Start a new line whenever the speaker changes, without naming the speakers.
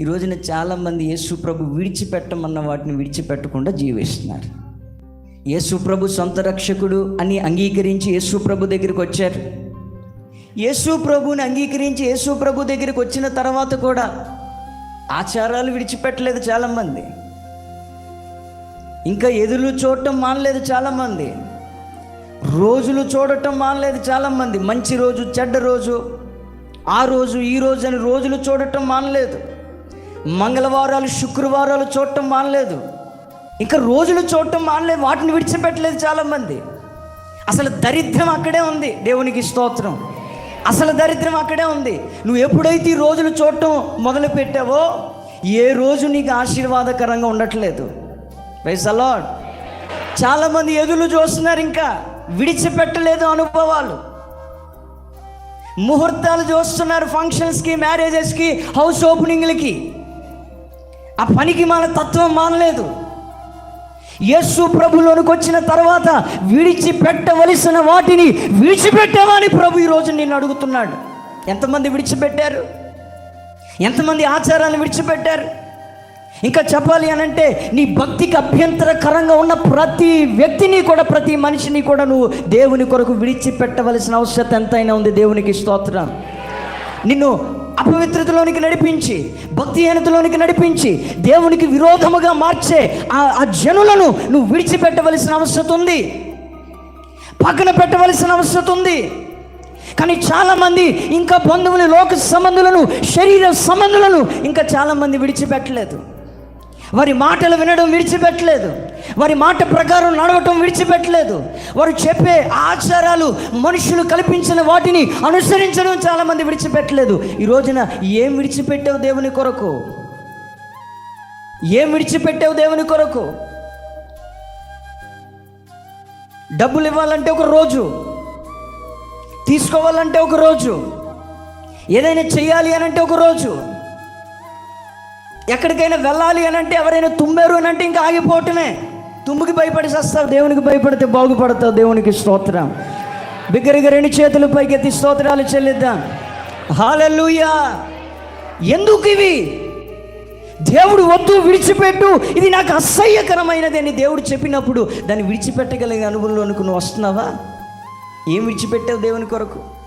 ఈ రోజున చాలామంది యేసు ప్రభు విడిచిపెట్టమన్న వాటిని విడిచిపెట్టకుండా జీవిస్తున్నారు. యేసు ప్రభు సొంత రక్షకుడు అని అంగీకరించి యేసు ప్రభు దగ్గరికి వచ్చారు. యేసు ప్రభుని అంగీకరించి యేసు ప్రభు దగ్గరికి వచ్చిన తర్వాత కూడా ఆచారాలు విడిచిపెట్టలేదు చాలామంది. ఇంకా ఎదురు చూడటం మానలేదు చాలామంది. రోజులు చూడటం మానలేదు చాలామంది. మంచి రోజు చెడ్డ రోజు ఆ రోజు ఈ రోజు అని రోజులు చూడటం మానలేదు. మంగళవారాలు శుక్రవారాలు చూడటం మానలేదు. ఇంకా రోజులు చూడటం మానలేదు వాటిని విడిచిపెట్టలేదు చాలామంది. అసలు దరిద్రం అక్కడే ఉంది. దేవునికి స్తోత్రం. అసలు దరిద్రం అక్కడే ఉంది. నువ్వు ఎప్పుడైతే ఈ రోజులు చూడటం మొదలు పెట్టావో ఏ రోజు నీకు ఆశీర్వాదకరంగా ఉండట్లేదు. వైస్ అలాడ్ చాలామంది ఎదులు చూస్తున్నారు ఇంకా. విడిచిపెట్టలేదు అనుభవాలు. ముహూర్తాలు చూస్తున్నారు ఫంక్షన్స్కి మ్యారేజెస్కి హౌస్ ఓపెనింగ్లకి ఆ పనికి మన తత్వం మానలేదు. యేసు ప్రభులోనికి వచ్చిన తర్వాత విడిచిపెట్టవలసిన వాటిని విడిచిపెట్టామని ప్రభు ఈరోజు నిన్ను అడుగుతున్నాడు. ఎంతమంది విడిచిపెట్టారు? ఎంతమంది ఆచారాన్ని విడిచిపెట్టారు? ఇంకా చెప్పాలి అని అంటే నీ భక్తికి అభ్యంతరకరంగా ఉన్న ప్రతి వ్యక్తిని కూడా ప్రతి మనిషిని కూడా నువ్వు దేవుని కొరకు విడిచిపెట్టవలసిన అవసరం ఎంతైనా ఉంది. దేవునికి స్తోత్రం. నిన్ను అపవిత్రతలోనికి నడిపించి భక్తిహీనతలోనికి నడిపించి దేవునికి విరోధముగా మార్చే ఆ ఆ జనులను నువ్వు విడిచిపెట్టవలసిన అవసరం ఉంది. పక్కన పెట్టవలసిన అవసరం ఉంది. కానీ చాలామంది ఇంకా బంధువులు లోక సంబంధులను శరీర సంబంధులను ఇంకా చాలామంది విడిచిపెట్టలేదు. వారి మాటలు వినడం విడిచిపెట్టలేదు. వారి మాట ప్రకారం నడవటం విడిచిపెట్టలేదు. వారు చెప్పే ఆచారాలు మనుషులు కల్పించిన వాటిని అనుసరించడం చాలామంది విడిచిపెట్టలేదు. ఈ రోజున ఏం విడిచిపెట్టావు దేవుని కొరకు? ఏం విడిచిపెట్టావు దేవుని కొరకు? డబ్బులు ఇవ్వాలంటే ఒక రోజు. తీసుకోవాలంటే ఒక రోజు. ఏదైనా చేయాలి అని అంటే ఒక రోజు. ఎక్కడికైనా వెళ్ళాలి అని అంటే ఎవరైనా తుమ్మారు అని అంటే ఇంకా ఆగిపోవటమే. తుమ్ముకి భయపడి చేస్తావు దేవునికి భయపడితే బాగుపడతావు దేవునికి స్తోత్రం. బిగ్గరగా రెండు చేతులు పైకెత్తి స్తోత్రాలు చెల్లిద్దాం. హాలూయా ఎందుకు ఇవి? దేవుడు వద్దు విడిచిపెట్టు. ఇది నాకు అసహ్యకరమైనది అని దేవుడు చెప్పినప్పుడు దాన్ని విడిచిపెట్టగలిగే అనుభవంలోనికి నువ్వు వస్తున్నావా? ఏం విడిచిపెట్టావు దేవుని కొరకు?